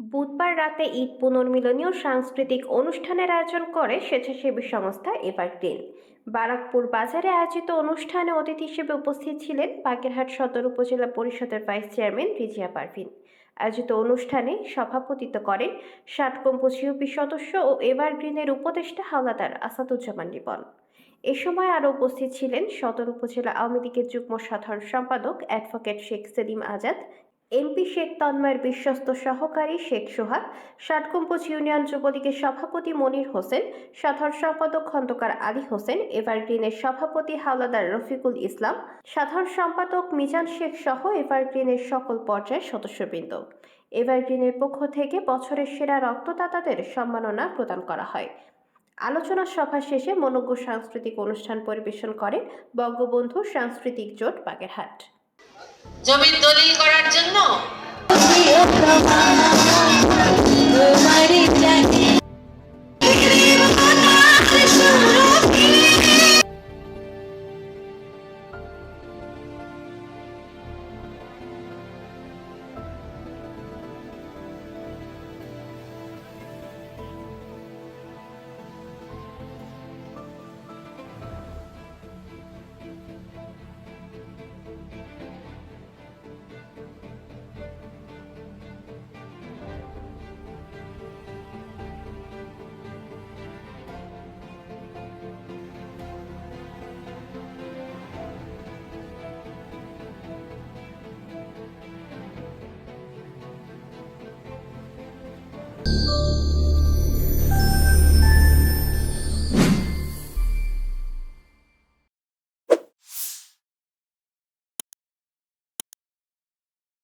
বুধবার রাতে ঈদ পুনর্মিলনীয় সাংস্কৃতিক অনুষ্ঠানের আয়োজন করে স্বেচ্ছাসেবী সংস্থা এভারগ্রিন। বারাকপুর বাজারে আয়োজিত অনুষ্ঠানে অতিথি হিসেবে উপস্থিত ছিলেন বাগেরহাট সদর উপজেলা পরিষদের ভাইস চেয়ারম্যান রিজিয়া পারভিন। আয়োজিত অনুষ্ঠানে সভাপতিত্ব করেন ষাটকম্প সিউপি সদস্য ও এভারগ্রিনের উপদেষ্টা হাওলাদার আসাদুজ্জামান রিপন। এ সময় আরও উপস্থিত ছিলেন সদর উপজেলা আওয়ামী লীগের যুগ্ম সাধারণ সম্পাদক অ্যাডভোকেট শেখ সেলিম আজাদ এমপি শেখ তন্ময়ের বিশ্বস্ত সহকারী শেখ সোহাগ ষাটকম্পোজ ইউনিয়ন যুবলীগের সভাপতি মনির হোসেন, সাধারণ সম্পাদক খন্দকার আলী হোসেন, এভারগ্রিনের সভাপতি হাওলাদার রফিকুল ইসলাম, সাধারণ সম্পাদক মিজান শেখ সহ এভারগ্রিনের সকল পর্যায়ের সদস্যবৃন্দ। এভারগ্রিনের পক্ষ থেকে বছরের সেরা রক্তদাতাদের সম্মাননা প্রদান করা হয়। আলোচনা সভা শেষে মনোজ্ঞ সাংস্কৃতিক অনুষ্ঠান পরিবেশন করেন বঙ্গবন্ধু সাংস্কৃতিক জোট বাগেরহাট। জমির দলিল করার জন্য?